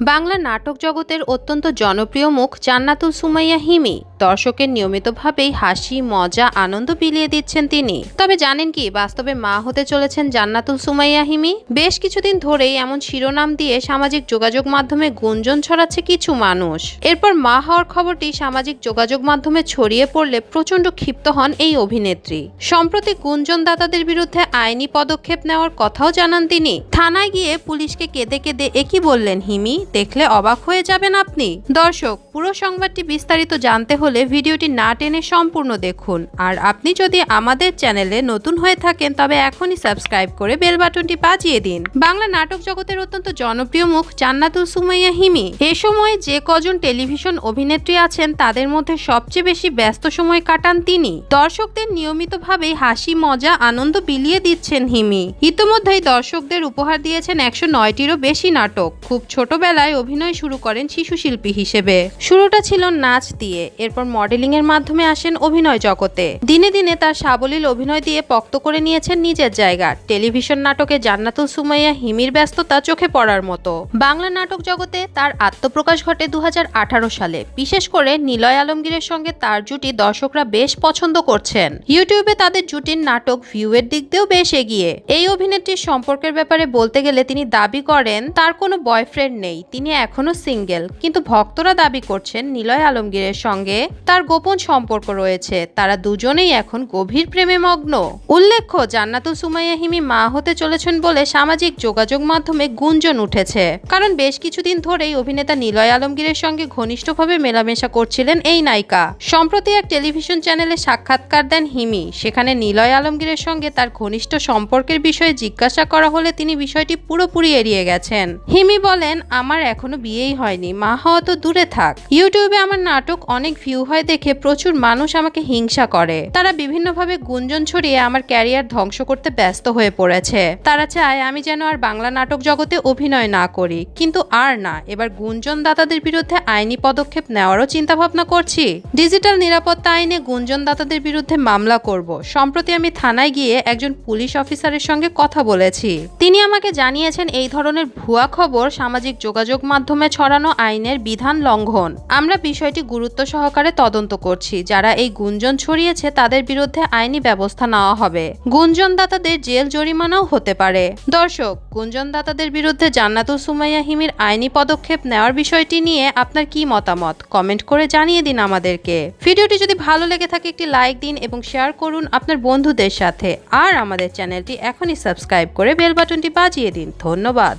বাংলা নাটক জগতের অত্যন্ত জনপ্রিয় মুখ জান্নাতুল সুমাইয়া হিমি। দর্শকের নিয়মিতভাবেই হাসি, মজা, আনন্দ বিলিয়ে দিচ্ছেন তিনি। তবে জানেন কি, বাস্তবে মা হতে চলেছেন জান্নাতুল সুমাইয়া হিমি? বেশ কিছুদিন ধরেই এমন শিরোনাম দিয়ে সামাজিক যোগাযোগ মাধ্যমে গুঞ্জন ছড়াচ্ছে কিছু মানুষ। এরপর মা হওয়ার খবরটি সামাজিক যোগাযোগ মাধ্যমে ছড়িয়ে পড়লে প্রচণ্ড ক্ষিপ্ত হন এই অভিনেত্রী। সম্প্রতি গুঞ্জনদাতাদের বিরুদ্ধে আইনি পদক্ষেপ নেওয়ার কথাও জানান তিনি। থানায় গিয়ে পুলিশকে কেঁদে কেঁদে একই বললেন হিমি? দেখলে অবাক হয়ে যাবেন আপনি। দর্শক, পুরো সংবাদটি বিস্তারিত জানতে হলে ভিডিওটি না টেনে সম্পূর্ণ দেখুন। আর আপনি যদি আমাদের চ্যানেলে নতুন হয়ে থাকেন, তবে এখনই সাবস্ক্রাইব করে বেল বাটনটি বাজিয়ে দিন। বাংলা নাটক জগতের অত্যন্ত জনপ্রিয় মুখ জান্নাতুল সুমাইয়া হিমি। এ সময় যে কজন টেলিভিশন অভিনেত্রী আছেন, তাদের মধ্যে সবচেয়ে বেশি ব্যস্ত সময় কাটান তিনি। দর্শকদের নিয়মিতভাবেই হাসি, মজা, আনন্দ বিলিয়ে দিচ্ছেন হিমি। ইতোমধ্যেই দর্শকদের উপহার দিয়েছেন একশো নয়টিরও বেশি নাটক। খুব ছোটবেলায় অভিনয় শুরু করেন শিশু শিল্পী হিসেবে। শুরুটা ছিল নাচ দিয়ে, এরপর মডেলিং এর মাধ্যমে আসেন অভিনয় জগতে। দিনে দিনে তার সাবলীল অভিনয় দিয়ে পক্ত করে নিয়েছেন নিজের জায়গা, টেলিভিশন নাটকে জান্নাতুল সুমাইয়া হিমির ব্যস্ততা চোখে পড়ার মতো। বাংলা নাটক জগতে তার আত্মপ্রকাশ ঘটে দু হাজার আঠারো সালে। বিশেষ করে নিলয় আলমগীরের সঙ্গে তার জুটি দর্শকরা বেশ পছন্দ করছেন। ইউটিউবে তাদের জুটির নাটক ভিউয়ের দিক দিয়েও বেশ এগিয়ে। এই অভিনেত্রীর সম্পর্কের ব্যাপারে বলতে গেলে তিনি দাবি করেন, তার কোনো বয়ফ্রেন্ড নেই তিনি এখনও সিঙ্গেল। কিন্তু ভক্তরা দাবি করছেন নিলয় আলমগীরের সঙ্গে তার গোপন সম্পর্ক রয়েছে। তারা দুজনেই এখন গভীর প্রেমে মগ্ন। উল্লেখ্য, জান্নাতুল সুমাইয়া হিমি মা হতে চলেছেন বলে সামাজিক যোগাযোগ মাধ্যমে গুঞ্জন উঠেছে। কারণ বেশ কিছুদিন ধরেই অভিনেতা নিলয় আলমগীরের সঙ্গে ঘনিষ্ঠভাবে মেলামেশা করছিলেন এই নায়িকা। সম্প্রতি এক টেলিভিশন চ্যানেলে সাক্ষাৎকার দেন হিমি। সেখানে নিলয় আলমগীরের সঙ্গে তার ঘনিষ্ঠ সম্পর্কের বিষয়ে জিজ্ঞাসা করা হলে তিনি বিষয়টি পুরোপুরি এড়িয়ে গেছেন। হিমি বলেন, আমার এখনও বিয়েই হয়নি। মা হওয়া তো দূরে থাক। ইউটিউবে আমার নাটক অনেক ভিউ হয় দেখে প্রচুর মানুষ আমাকে হিংসা করে। তারা বিভিন্নভাবে গুঞ্জন ছড়িয়ে আমার ক্যারিয়ার ধ্বংস করতে ব্যস্ত হয়ে পড়েছে। তারা চায় আমি যেন আর বাংলা নাটক জগতে অভিনয় না করি। কিন্তু আর না, এবার গুঞ্জন দাতাদের বিরুদ্ধে আইনি পদক্ষেপ নেওয়ারও চিন্তা ভাবনা করছি। ডিজিটাল নিরাপত্তা আইনে গুঞ্জন দাতাদের বিরুদ্ধে মামলা করব। সম্প্রতি আমি থানায় গিয়ে একজন পুলিশ অফিসারের সঙ্গে কথা বলেছি। তিনি আমাকে জানিয়েছেন এই ধরনের ভুয়া খবর সামাজিক যোগাযোগ মাধ্যমে ছড়ানো আইনের বিধান লঙ্ঘন। আমরা বিষয়টি গুরুত্ব সহকারে তদন্ত করছি। যারা এই গুঞ্জন ছড়িয়েছে, তাদের বিরুদ্ধে আইনি ব্যবস্থা নেওয়া হবে। গুঞ্জনদাতাদের জেল জরিমানাও হতে পারে। দর্শক, গুঞ্জনদাতাদের বিরুদ্ধে জান্নাতুল সুমাইয়া হিমির আইনি পদক্ষেপ নেওয়ার বিষয়টি নিয়ে আপনার কি মতামত? কমেন্ট করে জানিয়ে দিন আমাদেরকে। ভিডিওটি যদি ভালো লেগে থাকে, একটি লাইক দিন এবং শেয়ার করুন আপনার বন্ধুদের সাথে। আর আমাদের চ্যানেলটি এখনই সাবস্ক্রাইব করে বেল বাটনটি বাজিয়ে দিন। ধন্যবাদ।